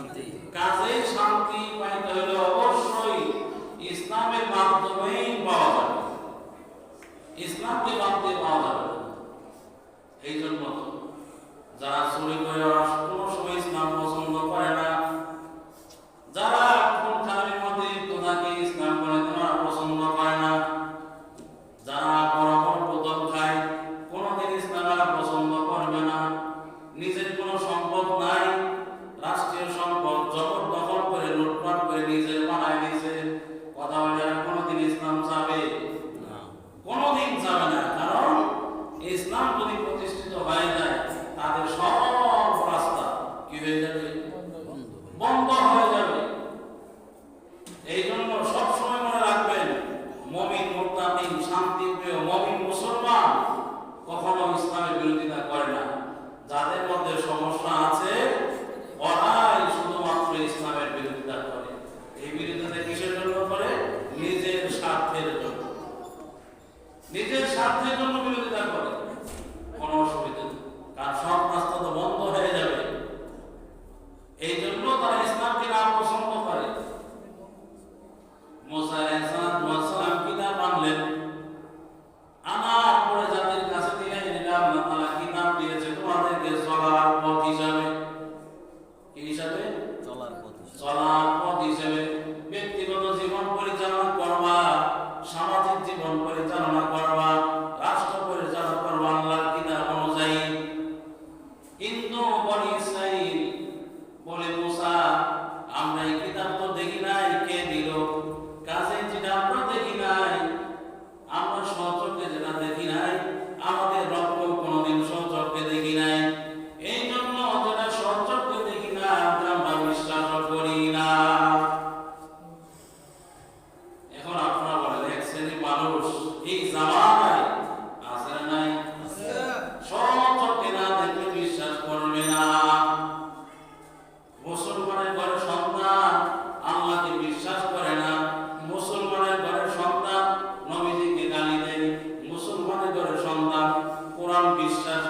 শান্তি। কাজে শান্তি পাইতে হলে অবশ্যই ইসলামের মাধ্যমেই পাওয়া যাবে। ইসলামকে বাদ দিয়ে পাওয়া যাবে এই জন্য যারা চুরি করে বলে, মুসা, আমরা এই কিতাব তো দেখি নাই, কে দিল? যেটা আমরা দেখি নাই, আমরা সচক্ষে যেটা দেখি নাই, আমাদের রক্ত কোনোদিন দেখি নাই। এই জন্য যেটা সচক্ষে দেখি না, আমরা বিশ্বাস করি না। এখন আপনারা বলেন, এক শ্রেণির মানুষ এই জামা Christ and